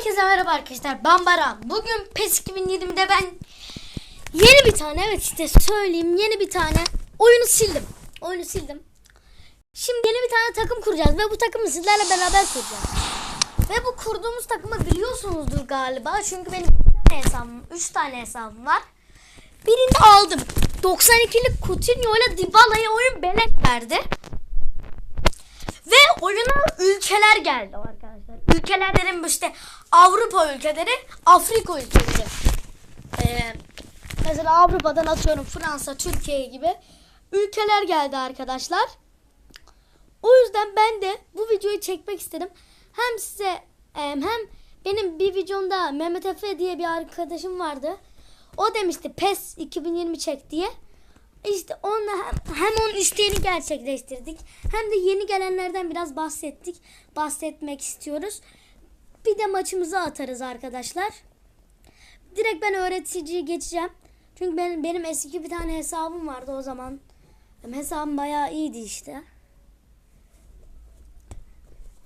Herkese merhaba arkadaşlar. Ben Baran. Bugün PES 2020'de ben yeni bir tane evet işte söyleyeyim yeni bir tane oyunu sildim. Oyunu sildim. Şimdi yeni bir tane takım kuracağız ve bu takımı sizlerle beraber kuracağız. Ve bu kurduğumuz takımı biliyorsunuzdur galiba. Çünkü benim 3 tane hesabım, 3 tane hesabım var. Birini aldım. 92'lik Coutinho ile Dybala'ya oyun beleş verdi. Ve oyuna ülkeler geldi arkadaşlar. Ülkeler dedim işte Avrupa ülkeleri, Afrika ülkeleri. Ee, mesela Avrupa'dan atıyorum Fransa, Türkiye gibi ülkeler geldi arkadaşlar. O yüzden ben de bu videoyu çekmek istedim. Hem size e, hem benim bir videomda Mehmet Efe diye bir arkadaşım vardı. O demişti PES 2020 çek diye. İşte onunla hem, hem onun isteğini gerçekleştirdik. Hem de yeni gelenlerden biraz bahsettik. Bahsetmek istiyoruz. Bir de maçımızı atarız arkadaşlar. Direkt ben öğreticiyi geçeceğim. Çünkü benim, benim eski bir tane hesabım vardı o zaman. Hesabım bayağı iyiydi işte.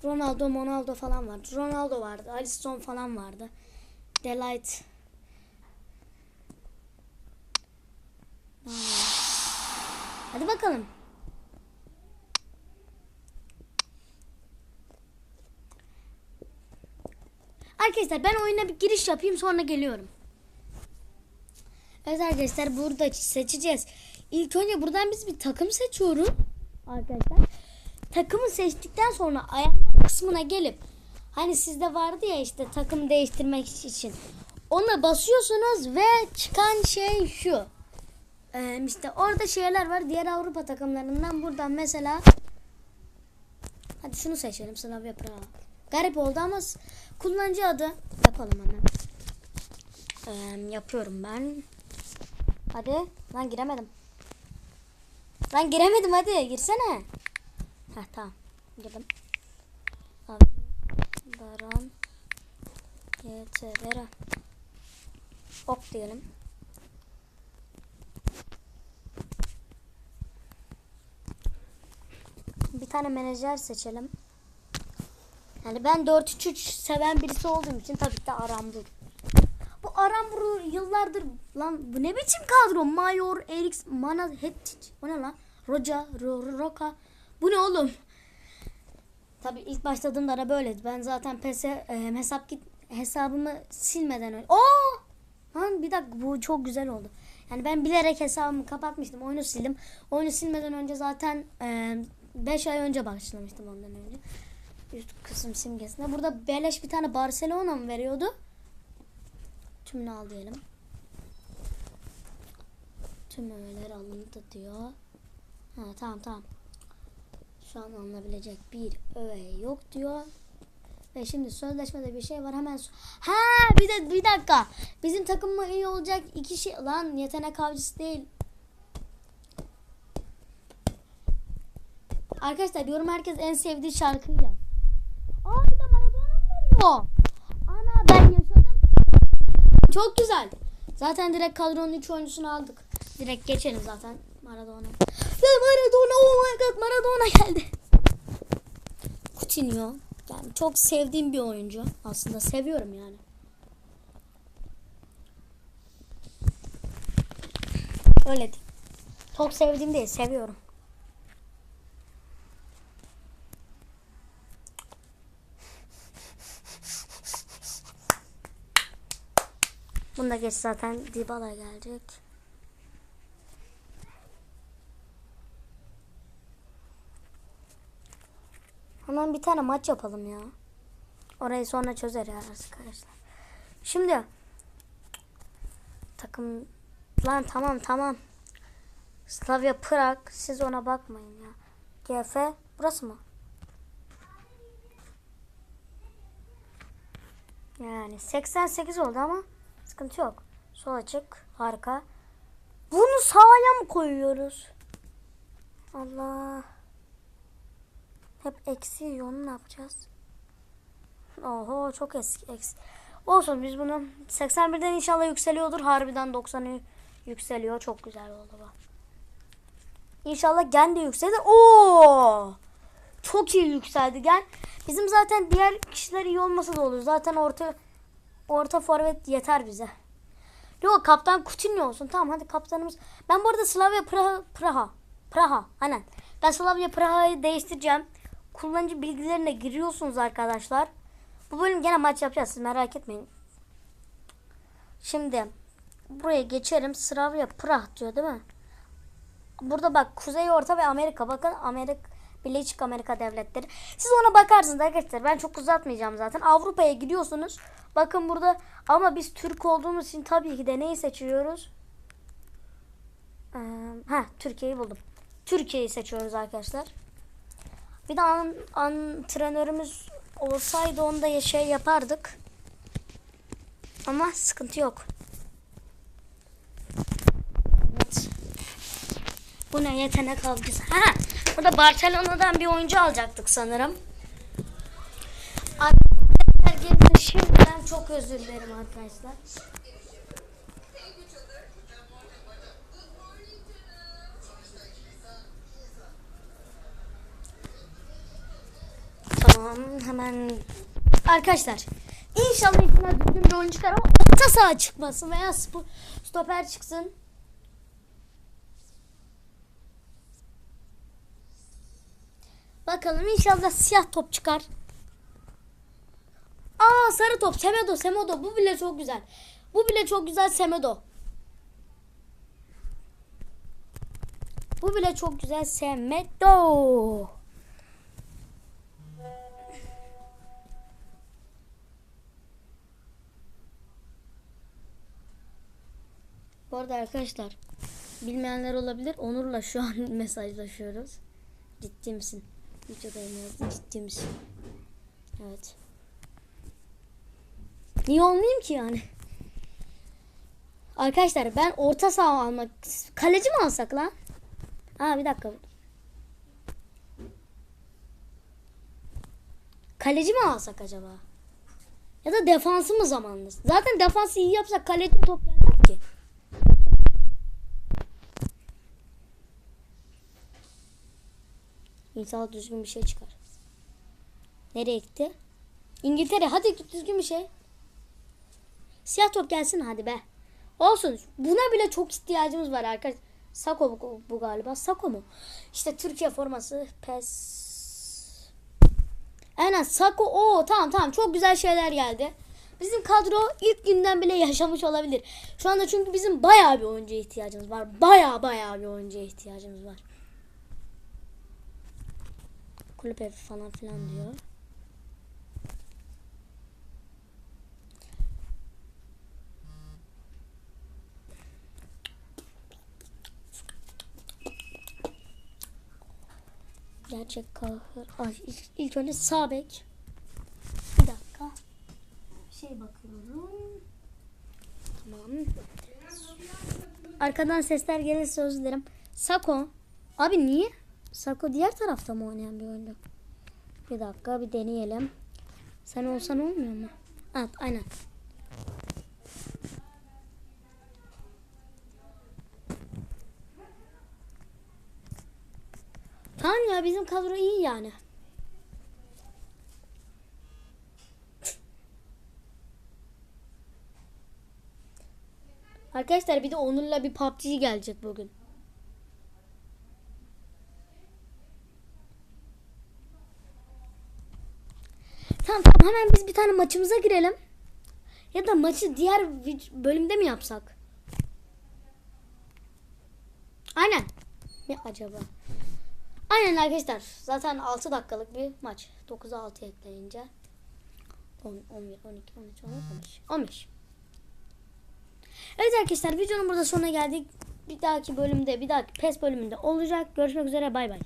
Ronaldo, Monaldo falan vardı. Ronaldo vardı. Alisson falan vardı. Delight. Hadi bakalım. Arkadaşlar ben oyuna bir giriş yapayım sonra geliyorum. Evet arkadaşlar burada seçeceğiz. İlk önce buradan biz bir takım seçiyoruz. Arkadaşlar. Takımı seçtikten sonra ayarlar kısmına gelip hani sizde vardı ya işte takım değiştirmek için. Ona basıyorsunuz ve çıkan şey şu. Ee, işte orada şeyler var. Diğer Avrupa takımlarından buradan mesela hadi şunu seçelim. Slavia Praha. Garip oldu ama kullanıcı adı yapalım hemen. Ee, yapıyorum ben. Hadi. Lan giremedim. Lan giremedim hadi. Girsene. Heh tamam. Girdim. Abi. Baran. YTR. Ok diyelim. Bir tane menajer seçelim. Yani ben 4-3-3 seven birisi olduğum için tabii ki de Arambur. Bu Arambur yıllardır lan bu ne biçim kadro? Mayor, Eriks, Mana, Hetic. O ne lan? Roca, Ro, Roka. Bu ne oğlum? Tabii ilk başladığımda ara böyleydi. Ben zaten PES'e e, hesap git hesabımı silmeden önce. Oo! Lan bir dakika bu çok güzel oldu. Yani ben bilerek hesabımı kapatmıştım. Oyunu sildim. Oyunu silmeden önce zaten 5 ay önce başlamıştım ondan önce. Üst kısım simgesinde. Burada beleş bir tane Barcelona mı veriyordu? Tümünü al diyelim. Tüm öğeler alındı diyor. Ha tamam tamam. Şu an alınabilecek bir öğe yok diyor. Ve şimdi sözleşmede bir şey var hemen. Ha bir de bir dakika. Bizim takım mı iyi olacak? iki şey lan yetenek avcısı değil. Arkadaşlar yorum herkes en sevdiği şarkıyı yaz. Ana ben yaşadım. Çok güzel. Zaten direkt kadronun 3 oyuncusunu aldık. Direkt geçelim zaten Maradona. Ya Maradona oh my god Maradona geldi. Coutinho. Yani çok sevdiğim bir oyuncu. Aslında seviyorum yani. Öyle değil. Çok sevdiğim değil, seviyorum. Bunda geç zaten Dybala gelecek. Hemen bir tane maç yapalım ya. Orayı sonra çözer ya arkadaşlar. Şimdi takım lan tamam tamam. Slavia Prag siz ona bakmayın ya. GF burası mı? Yani 88 oldu ama sıkıntı yok. Sol açık. Harika. Bunu sağa mı koyuyoruz? Allah. Hep eksi yiyor. Onu ne yapacağız? Oho çok eski. eksi. Olsun biz bunu 81'den inşallah yükseliyordur. Harbiden 90'ı yükseliyor. Çok güzel oldu bu. İnşallah gen de yükselir. Oo! çok iyi yükseldi gel. Bizim zaten diğer kişiler iyi olmasa da olur. Zaten orta orta forvet yeter bize. Yok kaptan Coutinho olsun. Tamam hadi kaptanımız. Ben bu arada Slavia Praha Praha Praha aynen. Ben Slavia Praha'yı değiştireceğim. Kullanıcı bilgilerine giriyorsunuz arkadaşlar. Bu bölüm gene maç yapacağız siz merak etmeyin. Şimdi buraya geçelim. Slavia Prah diyor değil mi? Burada bak Kuzey Orta ve Amerika. Bakın Amerika Birleşik Amerika Devletleri. Siz ona bakarsınız arkadaşlar. Ben çok uzatmayacağım zaten. Avrupa'ya gidiyorsunuz. Bakın burada ama biz Türk olduğumuz için tabii ki de neyi seçiyoruz? Ee, ha Türkiye'yi buldum. Türkiye'yi seçiyoruz arkadaşlar. Bir de an, antrenörümüz olsaydı onda şey yapardık. Ama sıkıntı yok. Evet. Bu ne yetenek avcısı. Ha, burada Barcelona'dan bir oyuncu alacaktık sanırım. Arkadaşlar şimdiden çok özür dilerim arkadaşlar. Tamam hemen arkadaşlar inşallah ihtimal düzgün bir oyun çıkar ama orta saha çıkmasın veya stoper çıksın. Bakalım inşallah siyah top çıkar. Aa sarı top Semedo Semedo bu bile çok güzel. Bu bile çok güzel Semedo. Bu bile çok güzel Semedo. Bu arada arkadaşlar bilmeyenler olabilir. Onur'la şu an mesajlaşıyoruz. Ciddi misin? Videodayım yazdı. Ciddi misin? Evet. Niye olmayayım ki yani? Arkadaşlar ben orta saha almak kaleci mi alsak lan? Aa bir dakika. Kaleci mi alsak acaba? Ya da defansı mı zamanlı? Zaten defansı iyi yapsak kaleci top gelmez ki. İnşallah düzgün bir şey çıkar. Nereye gitti? İngiltere hadi düzgün bir şey. Siyah top gelsin hadi be. Olsun. Buna bile çok ihtiyacımız var arkadaşlar. Sako bu, bu galiba. Sako mu? İşte Türkiye forması. Pes. Aynen Sako. Oo tamam tamam. Çok güzel şeyler geldi. Bizim kadro ilk günden bile yaşamış olabilir. Şu anda çünkü bizim bayağı bir oyuncuya ihtiyacımız var. Bayağı bayağı bir oyuncuya ihtiyacımız var. Kulüp evi falan filan diyor. Gerçek kahır. Ay, ilk, ilk önce sağ bek. Bir dakika. Şey bakıyorum. Tamam. Arkadan sesler gelirse özür dilerim. Sako. Abi niye? Sako diğer tarafta mı oynayan bir oyuncu? Bir dakika bir deneyelim. Sen olsan olmuyor mu? Evet aynen. Tamam ya bizim kadro iyi yani. Arkadaşlar bir de Onur'la bir PUBG gelecek bugün. Tamam tamam hemen biz bir tane maçımıza girelim. Ya da maçı diğer bölümde mi yapsak? Aynen. Ne acaba? Aynen arkadaşlar. Zaten 6 dakikalık bir maç. 9'a 6 ekleyince 10, 11, 12, 13, 14, 15. 15. Evet arkadaşlar videonun burada sonuna geldik. Bir dahaki bölümde, bir dahaki PES bölümünde olacak. Görüşmek üzere. Bay bay.